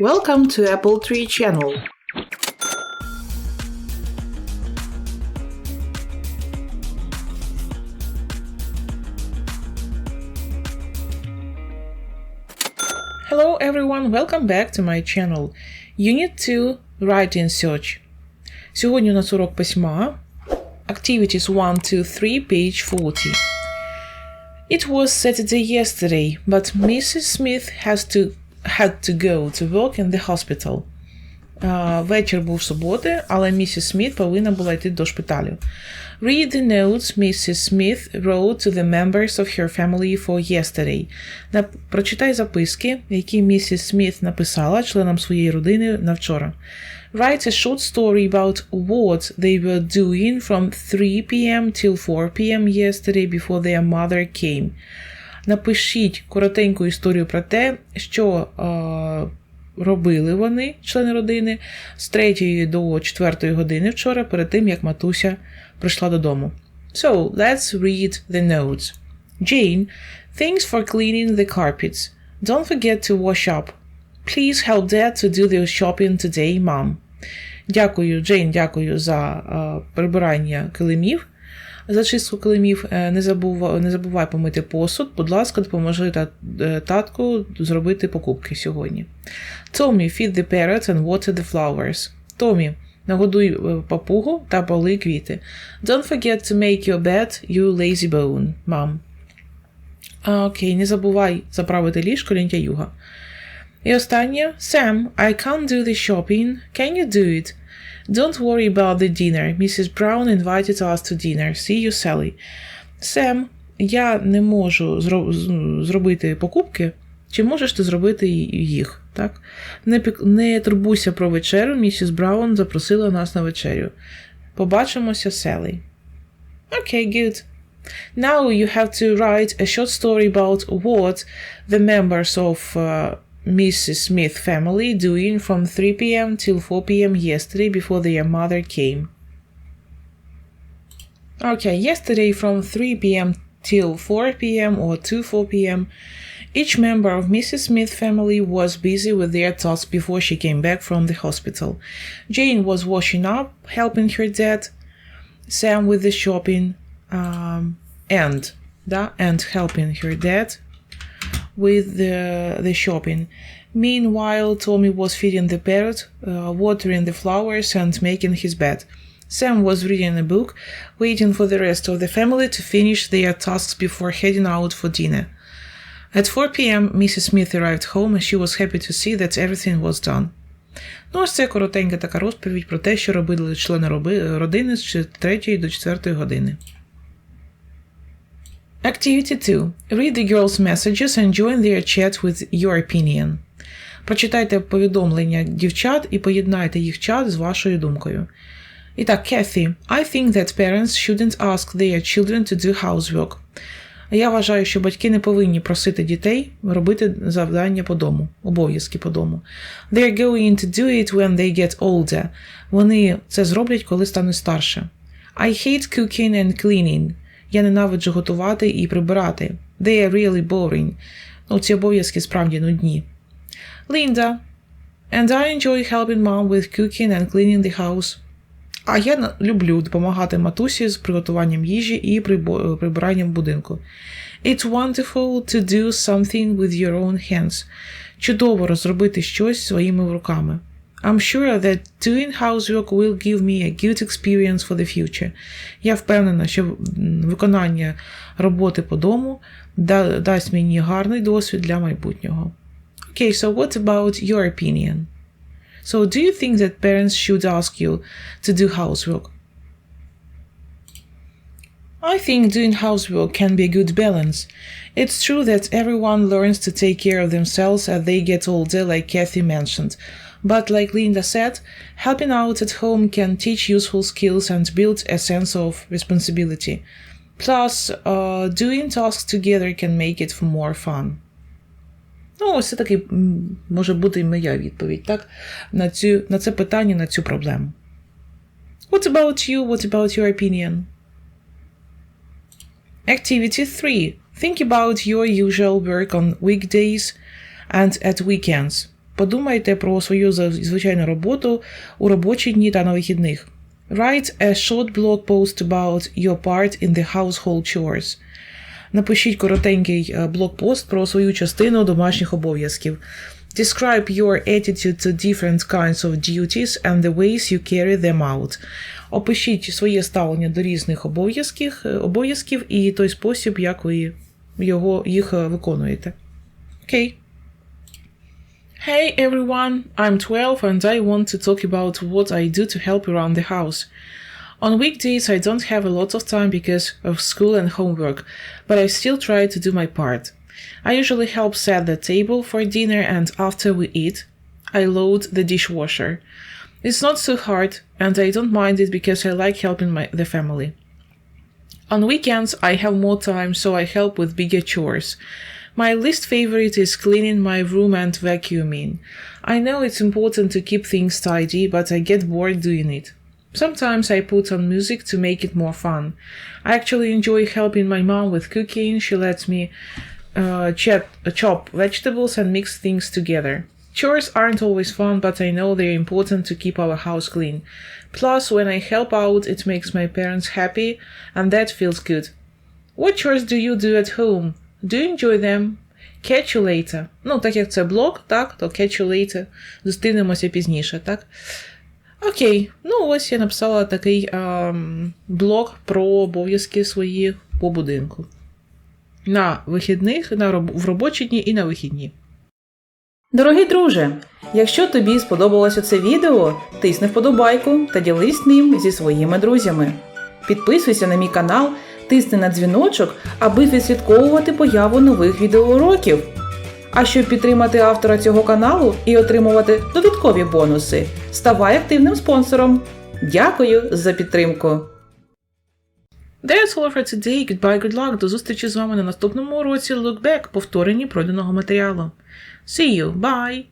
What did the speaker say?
Welcome to Apple Tree Channel. Hello everyone, welcome back to my channel. Unit 2 Writing Search. Сьогодні у нас урок письма. Activities 1 to 3, page 40. It was Saturday yesterday, but Mrs. Smith has to had to go to work in the hospital. А, вечір був суботи, але місіс Сміт повинна була йти до шпиталю. Read the notes Mrs. Smith wrote to the members of her family for yesterday. На, прочитай записки, які місіс Сміт написала членам своєї родини на вчора. Write a short story about what they were doing from 3 p.m. till 4 p.m. yesterday before their mother came. Напишіть коротеньку історію про те, що е, робили вони, члени родини, з 3 до 4 години вчора, перед тим як матуся прийшла додому. So, let's read the notes. Jane, thanks for cleaning the carpets. Don't forget to wash up. Please help Dad to do the shopping today, Mom. Дякую, Джейн, дякую за е, прибирання килимів. За чистку килимів Е, не забувай, не забувай помити посуд. Будь ласка, допоможи е, татку зробити покупки сьогодні. Tommy, feed the parrot and water the flowers. Томі, нагодуй е, папугу та поли квіти. Don't forget to make your bed, you lazy bone, mom. А, окей, не забувай заправити ліжко лінтяюга. І останнє Sam, I can't do the shopping. Can you do it? Don't worry about the dinner. Mrs. Brown invited us to dinner. See you, Sally. Sam, я не можу зро- зробити покупки. Чи можеш ти зробити їх? Так? Не, пік- не турбуйся про вечерю. Місіс Браун запросила нас на вечерю. Побачимося, Селі. Okay, good. Now you have to write a short story about what the members of uh, Mrs. Smith family doing from 3 p.m. till 4 p.m. yesterday before their mother came. Okay, yesterday from 3 p.m. till 4 p.m. or 2 4 p.m. Each member of Mrs. Smith family was busy with their tasks before she came back from the hospital. Jane was washing up, helping her dad, Sam with the shopping, um, and да, and helping her dad with the the shopping. Meanwhile, Tommy was feeding the parrot, uh, watering the flowers, and making his bed. Sam was reading a book, waiting for the rest of the family to finish their tasks before heading out for dinner. At 4 p.m., Mrs. Smith arrived home and she was happy to see that everything was done. Ну, ось це коротенька така розповідь про те, що робили члени роби- родини з 3 до 4 години. Activity 2. Read the girls' messages and join their chat with your opinion. Прочитайте повідомлення дівчат і поєднайте їх чат з вашою думкою. І так, Kathy, I think that parents shouldn't ask their children to do housework. Я вважаю, що батьки не повинні просити дітей робити завдання по дому, обов'язки по дому. They're going to do it when they get older. Вони це зроблять, коли стануть старше. I hate cooking and cleaning. Я ненавиджу готувати і прибирати. They are really boring. Ну, ці обов'язки справді нудні. Linda. And I enjoy helping mom with cooking and cleaning the house. А я люблю допомагати матусі з приготуванням їжі і прибиранням будинку. It's wonderful to do something with your own hands. Чудово розробити щось своїми руками. I'm sure that doing housework will give me a good experience for the future. Я впевнена, що м, виконання роботи по дому да- дасть мені гарний досвід для майбутнього. Okay, so what about your opinion? So, do you think that parents should ask you to do housework? I think doing housework can be a good balance. It's true that everyone learns to take care of themselves as they get older, like Kathy mentioned. But, like Linda said, helping out at home can teach useful skills and build a sense of responsibility. Plus, uh, doing tasks together can make it more fun. Ну, ось це такий м, може бути і моя відповідь, так? На, цю, на це питання, на цю проблему. What about you? What about your opinion? Activity 3. Think about your usual work on weekdays and at weekends. Подумайте про свою звичайну роботу у робочі дні та на вихідних. Write a short blog post about your part in the household chores. Напишіть коротенький е, блокпост про свою частину домашніх обов'язків. Describe your attitude to different kinds of duties and the ways you carry them out. Опишіть своє ставлення до різних обов'язків, е, обов'язків і той спосіб, як ви його, їх е, виконуєте. Окей. Hey everyone, I'm 12 and I want to talk about what I do to help around the house. On weekdays, I don't have a lot of time because of school and homework, but I still try to do my part. I usually help set the table for dinner and after we eat, I load the dishwasher. It's not so hard and I don't mind it because I like helping my, the family. On weekends, I have more time, so I help with bigger chores. My least favorite is cleaning my room and vacuuming. I know it's important to keep things tidy, but I get bored doing it. Sometimes I put on music to make it more fun. I actually enjoy helping my mom with cooking. She lets me uh, chop, chop vegetables and mix things together. Chores aren't always fun, but I know they're important to keep our house clean. Plus, when I help out, it makes my parents happy, and that feels good. What chores do you do at home? Do enjoy them? Catch you later. Ну, так як це блог, так, то catch you later. Зустрінемося пізніше, так? Окей, ну ось я написала такий ем, блог про обов'язки свої по будинку. На вихідних, на роб... в робочі дні і на вихідні. Дорогий друже, якщо тобі сподобалося це відео, тисни вподобайку та ділись ним зі своїми друзями. Підписуйся на мій канал, тисни на дзвіночок, аби відслідковувати появу нових відеоуроків. А щоб підтримати автора цього каналу і отримувати додаткові бонуси, ставай активним спонсором. Дякую за підтримку! That's all for today. Goodbye, good luck. До зустрічі з вами на наступному уроці Look Back, повторенні пройденого матеріалу. See you, bye!